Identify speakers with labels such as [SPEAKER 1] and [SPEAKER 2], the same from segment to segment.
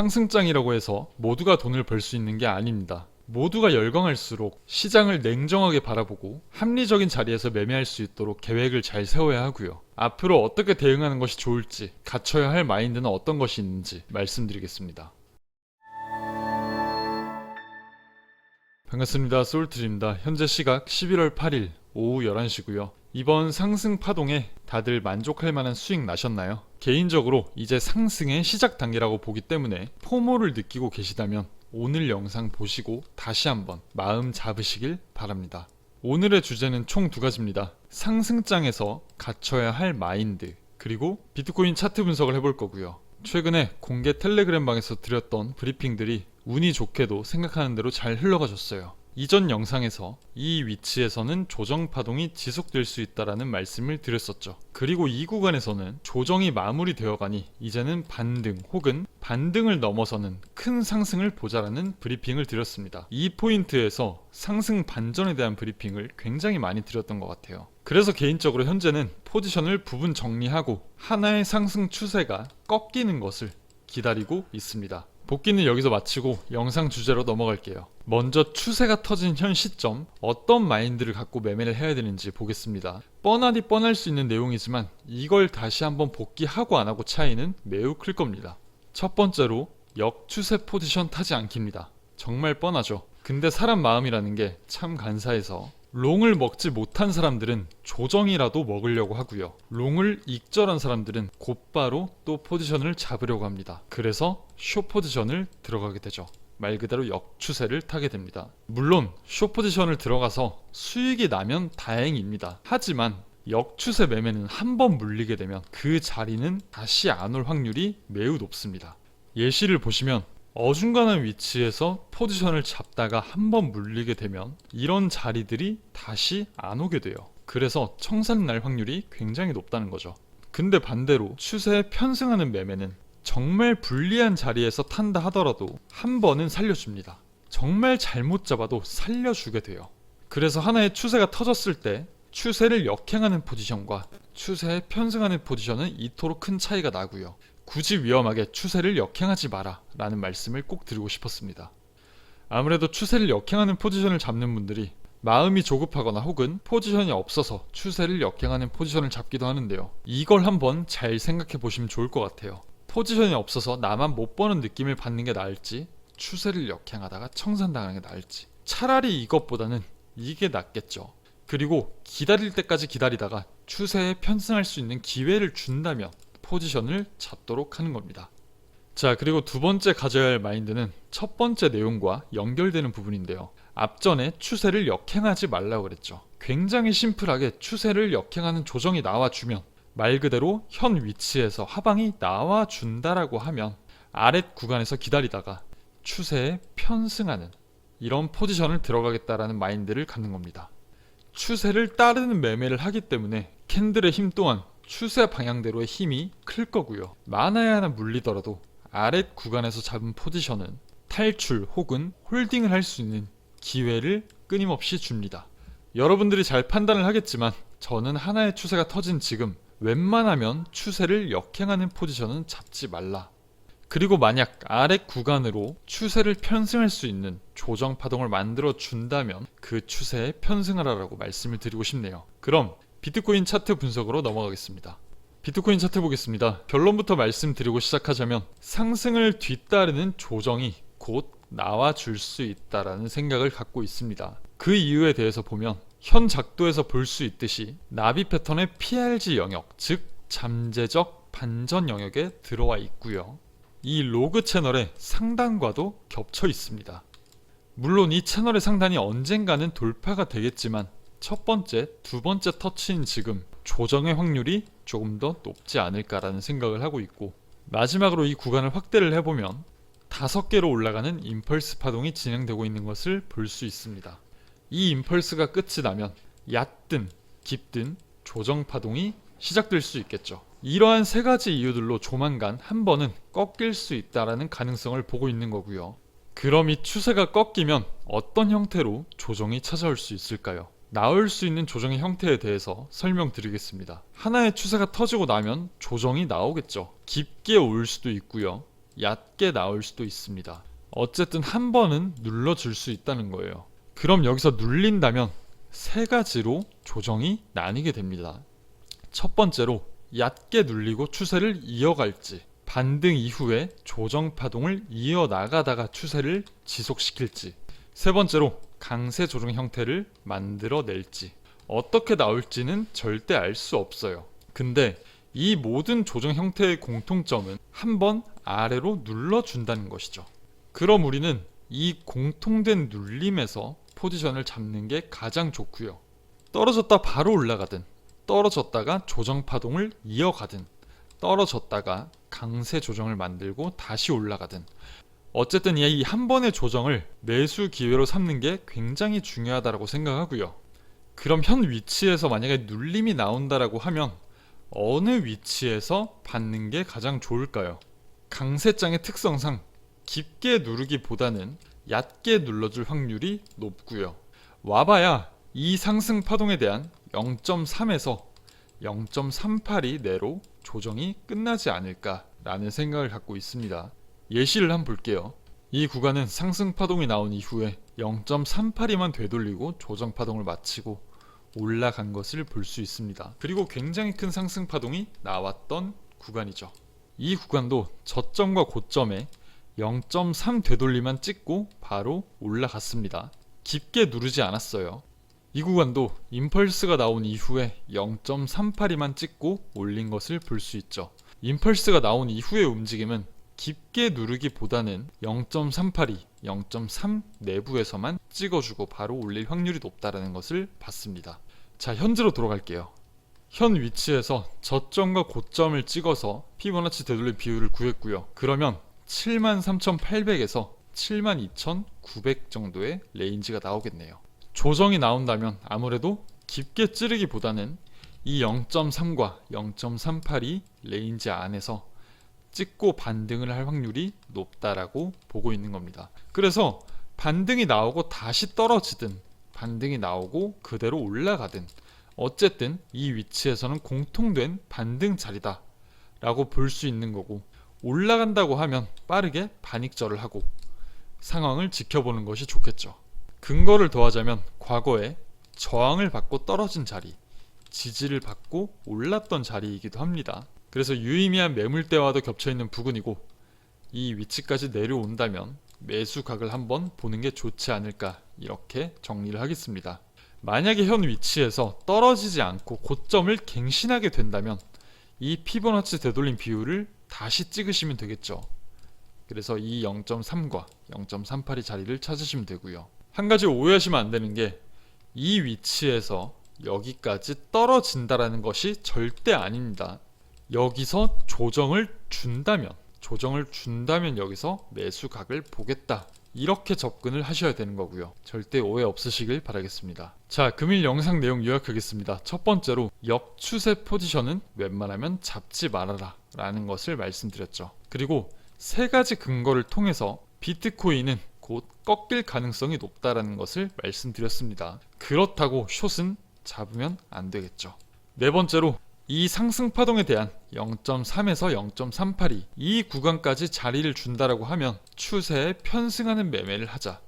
[SPEAKER 1] 상승장이라고 해서 모두가 돈을 벌 수 있는 게 아닙니다. 모두가 열광할수록 시장을 냉정하게 바라보고 합리적인 자리에서 매매할 수 있도록 계획을 잘 세워야 하고요. 앞으로 어떻게 대응하는 것이 좋을지, 갖춰야 할 마인드는 어떤 것이 있는지 말씀드리겠습니다. 반갑습니다. 소울트리입니다. 현재 시각 11월 8일 오후 11시고요. 이번 상승 파동에 다들 만족할 만한 수익 나셨나요? 개인적으로 이제 상승의 시작 단계라고 보기 때문에 포모를 느끼고 계시다면 오늘 영상 보시고 다시 한번 마음 잡으시길 바랍니다. 오늘의 주제는 총 두 가지입니다. 상승장에서 갖춰야 할 마인드, 그리고 비트코인 차트 분석을 해볼 거고요. 최근에 공개 텔레그램 방에서 드렸던 브리핑들이 운이 좋게도 생각하는 대로 잘 흘러가졌어요. 이전 영상에서 이 위치에서는 조정 파동이 지속될 수 있다라는 말씀을 드렸었죠. 그리고 이 구간에서는 조정이 마무리되어 가니 이제는 반등 혹은 반등을 넘어서는 큰 상승을 보자라는 브리핑을 드렸습니다. 이 포인트에서 상승 반전에 대한 브리핑을 굉장히 많이 드렸던 것 같아요. 그래서 개인적으로 현재는 포지션을 부분 정리하고 하나의 상승 추세가 꺾이는 것을 기다리고 있습니다. 복귀는 여기서 마치고 영상 주제로 넘어갈게요. 먼저 추세가 터진 현 시점 어떤 마인드를 갖고 매매를 해야 되는지 보겠습니다. 뻔하디 뻔할 수 있는 내용이지만 이걸 다시 한번 복귀하고 안 하고 차이는 매우 클 겁니다. 첫 번째로 역추세 포지션 타지 않기입니다. 정말 뻔하죠. 근데 사람 마음이라는 게 참 간사해서 롱을 먹지 못한 사람들은 조정이라도 먹으려고 하고요. 롱을 익절한 사람들은 곧바로 또 포지션을 잡으려고 합니다. 그래서 쇼 포지션을 들어가게 되죠. 말 그대로 역추세를 타게 됩니다. 물론 쇼 포지션을 들어가서 수익이 나면 다행입니다. 하지만 역추세 매매는 한 번 물리게 되면 그 자리는 다시 안 올 확률이 매우 높습니다. 예시를 보시면 어중간한 위치에서 포지션을 잡다가 한번 물리게 되면 이런 자리들이 다시 안 오게 돼요. 그래서 청산 날 확률이 굉장히 높다는 거죠. 근데 반대로 추세에 편승하는 매매는 정말 불리한 자리에서 탄다 하더라도 한 번은 살려줍니다. 정말 잘못 잡아도 살려주게 돼요. 그래서 하나의 추세가 터졌을 때 추세를 역행하는 포지션과 추세에 편승하는 포지션은 이토록 큰 차이가 나고요. 굳이 위험하게 추세를 역행하지 마라 라는 말씀을 꼭 드리고 싶었습니다. 아무래도 추세를 역행하는 포지션을 잡는 분들이 마음이 조급하거나 혹은 포지션이 없어서 추세를 역행하는 포지션을 잡기도 하는데요. 이걸 한번 잘 생각해 보시면 좋을 것 같아요. 포지션이 없어서 나만 못 버는 느낌을 받는 게 나을지 추세를 역행하다가 청산당하는 게 나을지 차라리 이것보다는 이게 낫겠죠. 그리고 기다릴 때까지 기다리다가 추세에 편승할 수 있는 기회를 준다면 포지션을 잡도록 하는 겁니다. 자, 그리고 두 번째 가져야 할 마인드는 첫 번째 내용과 연결되는 부분인데요. 앞전에 추세를 역행하지 말라고 그랬죠. 굉장히 심플하게 추세를 역행하는 조정이 나와주면 말 그대로 현 위치에서 하방이 나와준다라고 하면 아랫 구간에서 기다리다가 추세에 편승하는 이런 포지션을 들어가겠다라는 마인드를 갖는 겁니다. 추세를 따르는 매매를 하기 때문에 캔들의 힘 또한 추세 방향대로의 힘이 클 거고요. 하나 물리더라도 아랫 구간에서 잡은 포지션은 탈출 혹은 홀딩을 할 수 있는 기회를 끊임없이 줍니다. 여러분들이 잘 판단을 하겠지만 저는 하나의 추세가 터진 지금 웬만하면 추세를 역행하는 포지션은 잡지 말라. 그리고 만약 아랫 구간으로 추세를 편승할 수 있는 조정 파동을 만들어 준다면 그 추세에 편승하라라고 말씀을 드리고 싶네요. 그럼 비트코인 차트 분석으로 넘어가겠습니다. 비트코인 차트 보겠습니다. 결론부터 말씀드리고 시작하자면 상승을 뒤따르는 조정이 곧 나와 줄 수 있다라는 생각을 갖고 있습니다. 그 이유에 대해서 보면 현 작도에서 볼 수 있듯이 나비 패턴의 PRG 영역, 즉 잠재적 반전 영역에 들어와 있고요. 이 로그 채널의 상단과도 겹쳐 있습니다. 물론 이 채널의 상단이 언젠가는 돌파가 되겠지만 첫 번째, 두 번째 터치인 지금 조정의 확률이 조금 더 높지 않을까라는 생각을 하고 있고 마지막으로 이 구간을 확대를 해보면 다섯 개로 올라가는 임펄스 파동이 진행되고 있는 것을 볼 수 있습니다. 이 임펄스가 끝이 나면 얕든 깊든 조정 파동이 시작될 수 있겠죠. 이러한 세 가지 이유들로 조만간 한 번은 꺾일 수 있다라는 가능성을 보고 있는 거고요. 그럼 이 추세가 꺾이면 어떤 형태로 조정이 찾아올 수 있을까요? 나올 수 있는 조정의 형태에 대해서 설명드리겠습니다. 하나의 추세가 터지고 나면 조정이 나오겠죠. 깊게 올 수도 있고요. 얕게 나올 수도 있습니다. 어쨌든 한 번은 눌러줄 수 있다는 거예요. 그럼 여기서 눌린다면 세 가지로 조정이 나뉘게 됩니다. 첫 번째로 얕게 눌리고 추세를 이어갈지 반등 이후에 조정 파동을 이어나가다가 추세를 지속시킬지 세 번째로 강세 조정 형태를 만들어낼지 어떻게 나올지는 절대 알 수 없어요. 근데 이 모든 조정 형태의 공통점은 한 번 아래로 눌러준다는 것이죠. 그럼 우리는 이 공통된 눌림에서 포지션을 잡는 게 가장 좋고요. 떨어졌다 바로 올라가든 떨어졌다가 조정 파동을 이어가든 떨어졌다가 강세 조정을 만들고 다시 올라가든 어쨌든 이 한 번의 조정을 매수 기회로 삼는 게 굉장히 중요하다고 생각하고요. 그럼 현 위치에서 만약에 눌림이 나온다라고 하면 어느 위치에서 받는 게 가장 좋을까요? 강세장의 특성상 깊게 누르기보다는 얕게 눌러줄 확률이 높고요. 와봐야 이 상승 파동에 대한 0.3에서 0.38이 내로 조정이 끝나지 않을까라는 생각을 갖고 있습니다. 예시를 한번 볼게요. 이 구간은 상승 파동이 나온 이후에 0.38이만 되돌리고 조정 파동을 마치고 올라간 것을 볼 수 있습니다. 그리고 굉장히 큰 상승 파동이 나왔던 구간이죠. 이 구간도 저점과 고점에 0.3 되돌리만 찍고 바로 올라갔습니다. 깊게 누르지 않았어요. 이 구간도 임펄스가 나온 이후에 0.38이만 찍고 올린 것을 볼 수 있죠. 임펄스가 나온 이후의 움직임은 깊게 누르기보다는 0.382, 0.3 내부에서만 찍어주고 바로 올릴 확률이 높다라는 것을 봤습니다. 자, 현재로 돌아갈게요. 현 위치에서 저점과 고점을 찍어서 피보나치 되돌림 비율을 구했고요. 그러면 73,800에서 72,900 정도의 레인지가 나오겠네요. 조정이 나온다면 아무래도 깊게 찌르기보다는 이 0.3과 0.38이 레인지 안에서 찍고 반등을 할 확률이 높다라고 보고 있는 겁니다. 그래서 반등이 나오고 다시 떨어지든 반등이 나오고 그대로 올라가든 어쨌든 이 위치에서는 공통된 반등 자리다 라고 볼 수 있는 거고 올라간다고 하면 빠르게 반익절을 하고 상황을 지켜보는 것이 좋겠죠. 근거를 더하자면 과거에 저항을 받고 떨어진 자리, 지지를 받고 올랐던 자리이기도 합니다. 그래서 유의미한 매물대와도 겹쳐 있는 부근이고 이 위치까지 내려온다면 매수각을 한번 보는 게 좋지 않을까 이렇게 정리를 하겠습니다. 만약에 현 위치에서 떨어지지 않고 고점을 갱신하게 된다면 이 피보나치 되돌림 비율을 다시 찍으시면 되겠죠. 그래서 이 0.3과 0.38의 자리를 찾으시면 되고요. 한 가지 오해하시면 안 되는 게 이 위치에서 여기까지 떨어진다라는 것이 절대 아닙니다. 여기서 조정을 준다면 조정을 준다면 여기서 매수각을 보겠다. 이렇게 접근을 하셔야 되는 거고요. 절대 오해 없으시길 바라겠습니다. 자, 금일 영상 내용 요약하겠습니다. 첫 번째로 역추세 포지션은 웬만하면 잡지 말아라 라는 것을 말씀드렸죠. 그리고 세 가지 근거를 통해서 비트코인은 곧 꺾일 가능성이 높다라는 것을 말씀드렸습니다. 그렇다고 숏은 잡으면 안 되겠죠. 네 번째로 이 상승 파동에 대한 0.3에서 0.382 이 구간까지 자리를 준다라고 하면 추세에 편승하는 매매를 하자.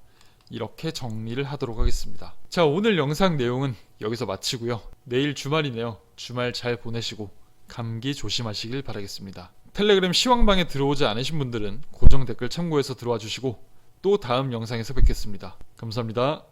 [SPEAKER 1] 이렇게 정리를 하도록 하겠습니다. 자, 오늘 영상 내용은 여기서 마치고요. 내일 주말이네요. 주말 잘 보내시고 감기 조심하시길 바라겠습니다. 텔레그램 시황방에 들어오지 않으신 분들은 고정 댓글 참고해서 들어와 주시고 또 다음 영상에서 뵙겠습니다. 감사합니다.